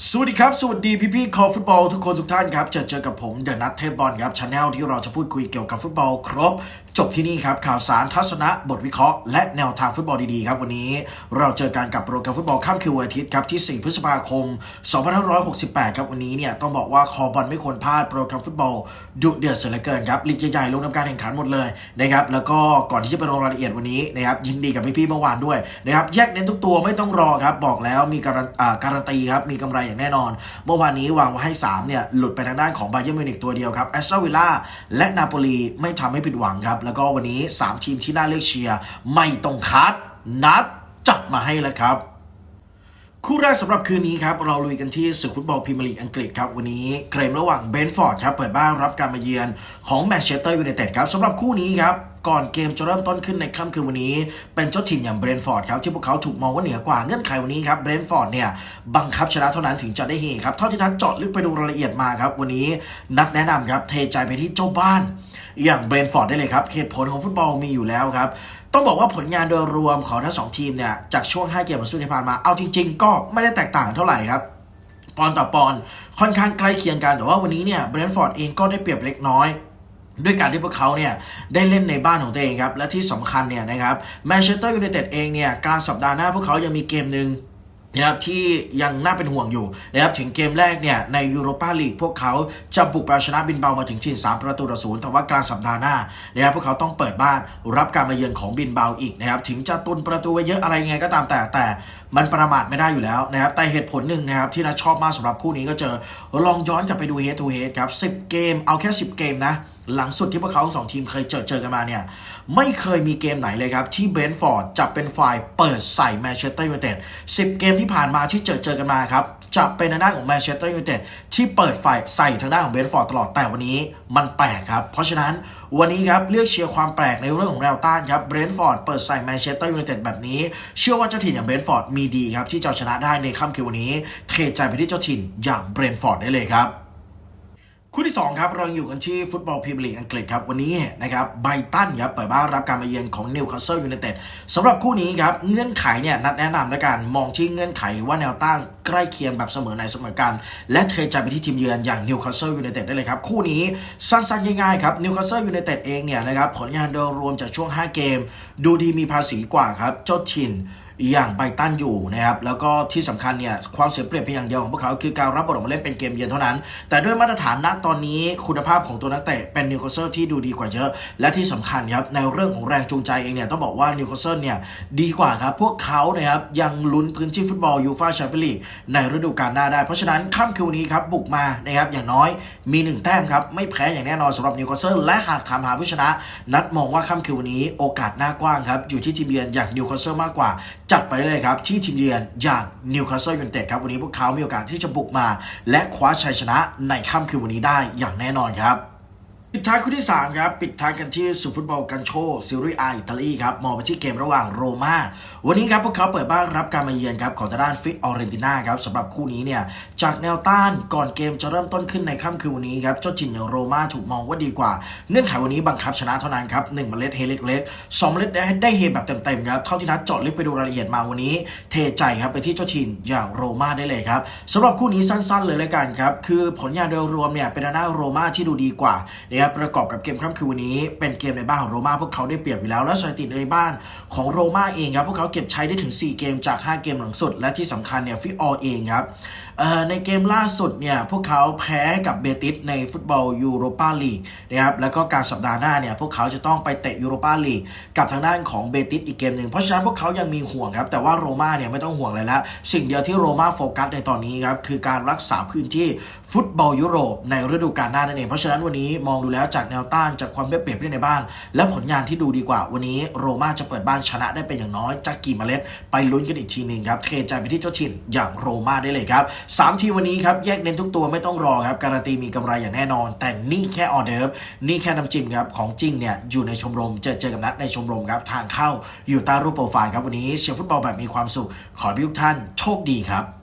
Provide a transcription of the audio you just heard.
สวัสดีครับ สวัสดีพี่พี่ๆคอฟุตบอลทุกคนทุกท่านครับเจอเจอกับผมเดอะนัทเทพบอลครับชาแนลที่เราจะพูดคุยเกี่ยวกับฟุตบอลครบ จบที่นี่ครับ ข่าวสารทัศนะบทวิเคราะห์และแนวทางฟุตบอลดีๆครับ วันนี้เราเจอกันกับโปรแกรมฟุตบอลค่ำคืนวันอาทิตย์ครับที่ 4 พฤษภาคม 2568 ครับวันนี้เนี่ยต้องบอกว่าคอบอลไม่ควรพลาดโปรแกรมฟุตบอลดุเดือดเสียเหลือเกินครับลีกใหญ่ๆลงทำการแข่งขันหมดเลยนะครับแล้วก็ก่อนที่จะไปลงรายละเอียดวันนี้นะครับยินดีกับพี่ๆเมื่อวานด้วยนะครับแยกเน้นทุกตัวไม่ต้องรอครับบอกแล้วมีการการันตีครับมีกำไรอย่างแน่นอน เมื่อวานนี้วางไว้ให้ 3 เนี่ย หลุดไปทางด้านของบาเยอร์มิวนิกตัวเดียวครับแอสตันวิลล่าและนาโปลีไม่ทำให้ผิดหวังครับ แล้วก็วันนี้ 3 ทีมที่น่าเลือกเชียร์ไม่ต้องคัด นัดจัดมาให้แล้วครับคู่แรกสำหรับคืนนี้ครับ เราลุยกันที่ศึกฟุตบอลพรีเมียร์ลีกอังกฤษครับ วันนี้เกมระหว่างเบนฟอร์ดครับ เปิดบ้านรับการมาเยือนของแมนเชสเตอร์ยูไนเต็ดครับสำหรับคู่นี้ครับ ก่อนเกมจะเริ่มต้นขึ้นในค่ำคืนวันนี้ เป็นเจ้าถิ่นอย่างเบรนฟอร์ดครับที่พวกเขาถูกมองว่าเหนือกว่าเงื่อนไขวันนี้ครับเบรนฟอร์ดเนี่ยบังคับชนะเท่านั้นถึงจะได้เฮครับเท่าที่นัดเจาะลึกไปดูรายละเอียดมาครับวันนี้นัดแนะนำครับเทใจไปที่เจ้าบ้าน อย่างเบรนฟอร์ดได้เลยครับเหตุผลของฟุตบอลมีอยู่แล้วครับต้องบอกว่าผลงานโดยรวมของทั้งสองทีมเนี่ยจากช่วง 5 เกมของสุดที่ผ่านมาเอาจริง ๆ ก็ไม่ได้แตกต่างเท่าไหร่ครับปอนด์ต่อปอนด์ค่อนข้างใกล้เคียงกันแต่ว่าวันนี้เนี่ยเบรนฟอร์ดเองก็ได้เปรียบเล็กน้อย ด้วยการที่พวกเขาเนี่ยได้เล่นในบ้านของตัวเองครับ และที่สำคัญเนี่ยนะครับแมนเชสเตอร์ยูไนเต็ดเองเนี่ยกลางสัปดาห์หน้าพวกเขายังมีเกมหนึ่งนะครับที่ยังน่าเป็นห่วงอยู่นะครับถึงเกมแรกเนี่ยในยูโรปาลีกพวกเขาจะบุกไปชนะบินเบามาถึงที่3ประตูต่อศูนย์แต่ว่ากลางสัปดาห์หน้านะครับพวกเขาต้องเปิดบ้านรับการมาเยือนของบินเบาอีกนะครับถึงจะตุนประตูไว้เยอะอะไรยังไงก็ตามแต่แต่ มันประมาทไม่ได้อยู่แล้วนะครับ แต่เหตุผลหนึ่งนะครับที่น่าชอบมากสำหรับคู่นี้ก็เจอ ลองย้อนกลับไปดู head to head ครับ10 เกม เอาแค่ 10 เกมนะ หลังสุดที่พวกเขาทั้งสองทีมเคยเจอเจอกันมาเนี่ย ไม่เคยมีเกมไหนเลยครับ ที่เบรนท์ฟอร์ดจะเป็นฝ่ายเปิดใส่แมนเชสเตอร์ยูไนเต็ด10 เกมที่ผ่านมาที่เจอเจอกันมาครับจะเป็นทางด้านของแมนเชสเตอร์ยูไนเต็ดที่เปิดฝ่ายใส่ทางด้านของเบรนท์ฟอร์ดตลอดแต่วันนี้มันแปลกครับ เพราะฉะนั้นวันนี้ครับเลือกเชียร์ความแปลกในเรื่องของแนวต้านครับเบรนท์ฟอร์ดเปิดใส่แมนเชสเตอร์ยูไนเต็ดแบบนี้ เชื่อว่าเจ้าถิ่นอย่างเบรนฟอร์ดมีดีครับที่จะเอาชนะได้ในค่ำคืนวันนี้ เทใจไปที่เจ้าถิ่นอย่างเบรนท์ฟอร์ดได้เลยครับคู่ที่2ครับเราอยู่กันที่ฟุตบอลพรีเมียร์ลีกอังกฤษครับวันนี้นะครับไบรตันครับเปิดบ้านรับการมาเยือนของนิวคาสเซิลยูไนเต็ดสำหรับคู่นี้ครับเงื่อนไขเนี่ยนัดแนะนำและการมองที่เงื่อนไขหรือว่าแนวตั้งใกล้เคียงแบบเสมอในเสมอกันและเทใจไปที่ทีมเยือนอย่างนิวคาสเซิลยูไนเต็ดได้เลยครับคู่นี้สั้นๆง่ายๆครับนิวคาสเซิลยูไนเต็ดเองเนี่ยนะครับผลงานโดยรวมจากช่วง 5 เกม ดูดีมีภาษีกว่าครับเจ้าถิ่น อย่างไบตันอยู่นะครับแล้วก็ที่สำคัญเนี่ยความเสียเปรียบเพียงอย่างเดียวของพวกเขาคือการรับบออกมาเล่นเป็นเกมเยือนเท่านั้น แต่ด้วยมาตรฐานณตอนนี้คุณภาพของตัวนักเตะเป็นนิวคาสเซิลที่ดูดีกว่าเยอะ และที่สำคัญครับในเรื่องของแรงจูงใจเองเนี่ยต้องบอกว่านิวคาสเซิลเนี่ยดีกว่าครับพวกเขานะครับยังลุ้นพื้นที่ฟุตบอลยูฟ่าแชมเปี้ยนลีกในฤดูกาลหน้าได้ เพราะฉะนั้นค่ำคืนนี้ครับบุกมานะครับอย่างน้อยมีหนึ่งแต้มครับไม่แพ้อย่างแน่นอนสำหรับนิวคาสเซิลและหากถามหาผู้ชนะ นัดมองว่าค่ำคืนวันนี้โอกาสหน้ากว้างครับอยู่ที่ทีมเยือนอย่างนิวคาสเซิลมากกว่าจัดไปเลยครับ ที่ทีมเยือนอย่างนิวคาสเซิลยูไนเต็ดครับ วันนี้พวกเขามีโอกาสที่จะบุกมา และคว้าชัยชนะในค่ำคืนวันนี้ได้อย่างแน่นอนครับ ปิดท้ายคู่ที่ 3 ครับ ปิดท้ายกันที่สุฟุตบอลกันโชซีรีส์อาอิตาลีครับ มองไปที่เกมระหว่างโรม่า วันนี้ครับ พวกเขาเปิดบ้านรับการมาเยือนครับ ของทางด้านฟิออเรนติน่าครับสำหรับคู่นี้เนี่ย จากแนวต้านก่อนเกมจะเริ่มต้นขึ้นในค่ำคืนวันนี้ครับ เจ้าถิ่นอย่างโรม่าถูกมองว่าดีกว่า เงื่อนไขวันนี้บังคับชนะเท่านั้นครับหนึ่งเมล็ดเฮเล็กๆสองเมล็ดได้ได้เฮแบบเต็มๆครับ เท่าที่นัดเจาะลึกไปดูรายละเอียดมาวันนี้ เทใจครับไปที่เจ้าถิ่นอย่างโรม่าได้เลยครับสำหรับคู่นี้สั้น ๆ เลยเลยกันครับคือผลงานโดยรวมเนี่ยเป็นทางด้าโรม่าที่ดูดีกว่านะครับประกอบกับเกมค่ำคืนวันนี้ เป็นเกมในบ้านของโรม่าพวกเขาได้เปรียบอยู่แล้ว และสถิติในบ้านของโรม่าเองครับพวกเขาเก็บใช้ได้ถึง 4 เกมจาก 5 เกมหลังสุด และที่สำคัญเนี่ยฟิออเองครับในเกมล่าสุดเนี่ยพวกเขาแพ้กับเบติสในฟุตบอลยูโรปาลีกนะครับแล้วก็การสัปดาห์หน้าเนี่ยพวกเขาจะต้องไปเตะยูโรปาลีกกับทางด้านของเบติสอีกเกมหนึ่งเพราะฉะนั้นพวกเขายังมีห่วงครับแต่ว่าโรม่าเนี่ยไม่ต้องห่วงเลยละสิ่งเดียวที่โรม่าโฟกัสในตอนนี้ครับคือการรักษาพื้นที่ฟุตบอลยุโรปในฤดูกาลหน้านั่นเองเพราะฉะนั้นวันนี้มองดูแล้วจากแนวต้านจากความได้เปรียบที่ในบ้าน และผลงานที่ดูดีกว่า วันนี้โรม่าจะเปิดบ้านชนะได้เป็นอย่างน้อยจากกี่เมล็ด ไปลุ้นกันอีกทีหนึ่งครับเทใจไปที่เจ้าถิ่นอย่างโรม่าได้เลยครับสามทีวันนี้ครับ แยกเน้นทุกตัวไม่ต้องรอครับ การันตีมีกำไรอย่างแน่นอน แต่นี่แค่ออเดิร์ฟนี่แค่น้ำจิ้มครับ ของจริงเนี่ย อยู่ในชมรม เจอเจอกับนัดในชมรมครับ ทางเข้าอยู่ใต้รูปโปรไฟล์ครับวันนี้เชียร์ฟุตบอลแบบมีความสุข ขอให้ทุกท่านโชคดีครับ